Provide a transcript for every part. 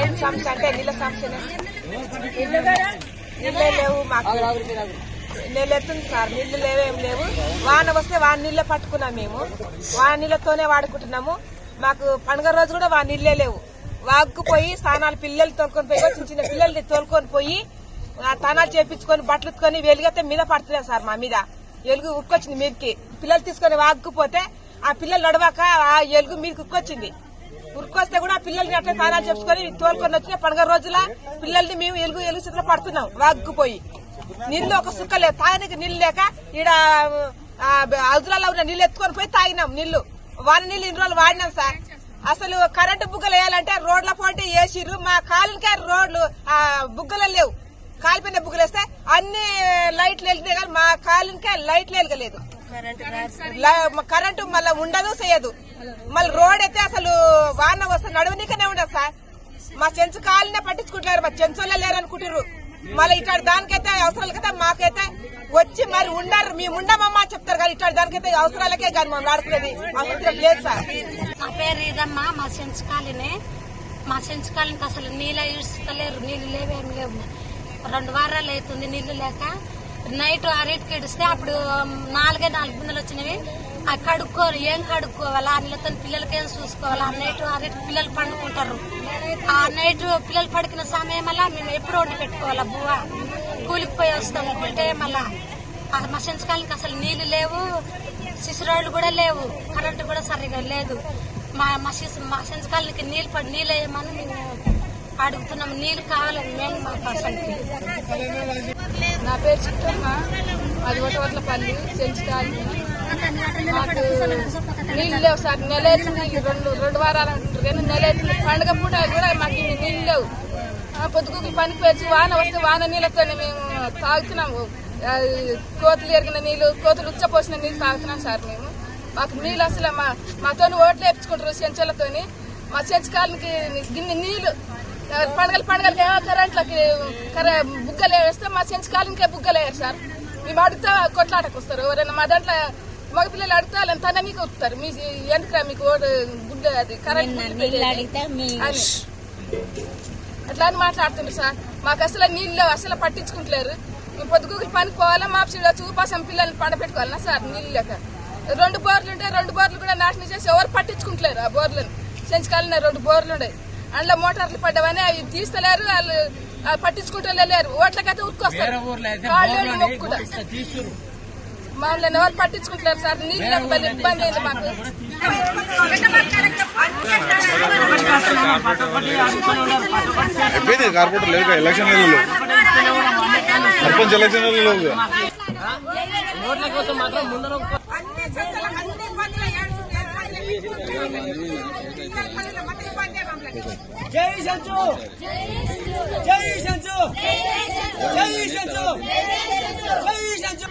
ఏం సమస్య అంటే నీళ్ళ సమస్యనే నీళ్ళే లేవు మాకు. నెల ఎత్తుంది సార్ నీళ్ళు లేవేం లేవు. వాన వస్తే వాన నీళ్ళే పట్టుకున్నాం మేము. వాన నీళ్ళతోనే వాడుకుంటున్నాము. మాకు పండుగ రోజు కూడా వాన నీళ్ళే లేవు. వాగుకుపోయి స్నానాలు పిల్లలు తోలుకొని పోయి చిన్న చిన్న పిల్లల్ని తోలుకొని పోయి ఆ తానాలు చేపించుకొని బట్టలు ఉతుకొని వెలుగైతే మీద పడుతున్నాయి సార్ మా మీద. ఎలుగు ఉక్కొచ్చింది మీదకి. పిల్లలు తీసుకొని వాగుకుపోతే ఆ పిల్లలు నడవాక ఆ ఎలుగు మీదకి ఉక్కొచ్చింది. ఉరికొస్తే కూడా పిల్లల్ని అట్లా తానాలు చెప్పుకొని తోలుకొని వచ్చిన పండుగ రోజుల పిల్లల్ని మేము ఎలుగు ఎలుగు చేతిలో పడుతున్నాం వాగ్గుపోయి నీళ్ళు ఒక సుక్క లేదు తాగడానికి నీళ్ళు లేక ఈడ అదులలో ఉన్న నీళ్ళు ఎత్తుకొని పోయి తాగినాం నీళ్ళు వాన నీళ్ళు ఇన్ని రోజులు వాడినాం సార్. అసలు కరెంటు బుగ్గలు వేయాలంటే రోడ్ల పోటీ వేసిర్రు. మా కాలనికే రోడ్లు బుగ్గలు లేవు. కాలిపోయిన బుగ్గలు వేస్తే అన్ని లైట్లు వెళ్తే కానీ మా కాలనికే లైట్లు వెలగలేదు. కరెంటు మళ్ళీ ఉండదు చేయదు. మళ్ళీ రోడ్ అయితే అసలు వాన వస్తే నడవనీకనే ఉండదు సార్. మా చెంచు కాలనే పట్టించుకుంటున్నారు మా చెంచోళ్ళే లేరు అనుకుంటారు మళ్ళీ ఇట్లాంటి దానికైతే అవసరాలకైతే మాకైతే వచ్చి మరి ఉండరు మేము ఉండమమ్మా చెప్తారు కానీ ఇట్లాంటి దానికైతే అవసరాలకే కానీ మనం ఆడుకునేది. అవసరం లేదు సార్. నా పేరు ఇదమ్మా మా సెంచుకాలినే మా సెంచుకాలికి అసలు నీళ్ళ ఇస్తలేరు నీళ్ళు లేవేం లేవు. రెండు వారాలు అవుతుంది నీళ్ళు లేక. నైట్ అరటికి ఇడిస్తే అప్పుడు నాలుగే నాలుగు బిందెలు వచ్చినవి. ఆ కడుక్కోరు. ఏం కడుక్కోవాలా? ఆ నీళ్ళతో పిల్లలకి ఏం చూసుకోవాలా? ఆ నైట్ అరటి పిల్లలు పండుకుంటారు. ఆ నైట్ పిల్లలు పడుకున్న సమయం మేము ఎప్పుడు వండి పెట్టుకోవాలా బువ్వ? కూలికి పోయి వస్తాం ఉంటే మళ్ళా. ఆ మా సెంచుకాలకి అసలు నీళ్ళు లేవు. శిశురాళ్ళు కూడా లేవు. కరెంటు కూడా సరిగా లేదు. మా మా శిశు మా సెంచుకాలకి నీళ్ళు పడి నీళ్ళు వేయమని మేము అడుగుతున్నాం. నీళ్ళు కావాలని మేము మా అసలు నా పేరు చిట్టమ్మ అది ఒకటవట్లపల్లి చెంచుతాలి మాకు నీళ్ళు లేవు సార్. నెల అవుతుంది. రెండు రెండు వారాలు అంటున్నారు కానీ నెల పండుగ పూట కూడా మాకు నీళ్ళు లేవు. పొద్దుకు పనికి వచ్చి వాన వస్తే వాన నీళ్ళతోనే మేము తాగుతున్నాము. అది కోతులు ఎరిగిన నీళ్ళు కోతులు ఉచ్చపోసిన నీళ్ళు తాగుతున్నాం సార్ మేము. మాకు నీళ్ళు అసలు మా మాతో ఓట్లు వేపించుకుంటారు చెంచాలతోని. మా చెంచకాలకి గిన్నె నీళ్ళు పండుగలు పండుగలకి ఏమో కరెంట్లకి కరె బుగ్గలు వేస్తే మా చెంచకాలకే బుగ్గలు సార్? మేము అడిగితే కొట్లాటకు వస్తారు. ఎవరైనా మా దాంట్లో మగపిల్లలు అడిగితే వాళ్ళని తననీకి వస్తారు మీ ఎందుకురా మీకు గుడ్డ అది కరెంట్. అట్లా అని మాట్లాడుతున్నారు సార్. మాకు అసలు నీళ్ళు అసలు పట్టించుకుంటలేరు. మేము పొద్దుగుకి పనికి పోవాలా మా చూపాసం పిల్లల్ని పండబెట్టుకోవాలన్నా సార్ నీళ్ళు లేక రెండు బోర్లు ఉంటే రెండు బోర్లు కూడా నాశనం చేసి ఎవరు పట్టించుకుంటలేరు ఆ బోర్లను? చెంచుకాలనే రెండు బోర్లు ఉన్నాయి అందులో మోటార్లు పడ్డవని అవి తీస్తలేరు వాళ్ళు ఆ, పట్టించుకుంటూ లేరు. ఓట్లకైతే ఉరుకొస్తారు కాళ్ళు మమ్మల్ని ఎవరు పట్టించుకుంటలేరు సార్. నీళ్ళు ఇబ్బంది అయింది మాకు? అయిపోయింది కార్పొరేటర్ లేదు ఎలక్షన్ సర్పంచ్ ఎలక్షన్ ఓట్ల కోసం మాత్రం ముందర ఒక అన్ని సంస్థలు, అన్ని పనులు ఏడుస్తున్నారు. జై సంచు! జై సంచు! జై సంచు! జై సంచు!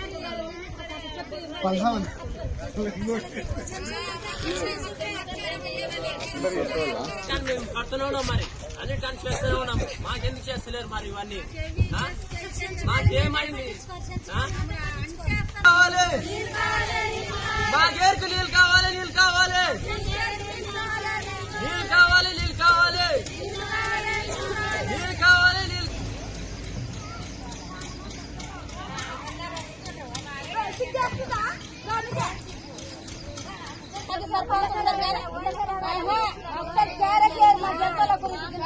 కానీ మేము పడుతూనే ఉన్నాం మరి అన్ని టన్ చేస్తూనే ఉన్నాం మాకెందుకు చేస్తలేరు మరి? ఇవన్నీ ఆ? మాకేమైంది? మా కావాలి నీళ్ళు కావాలి. కేర్ మా జంతువుల గురించి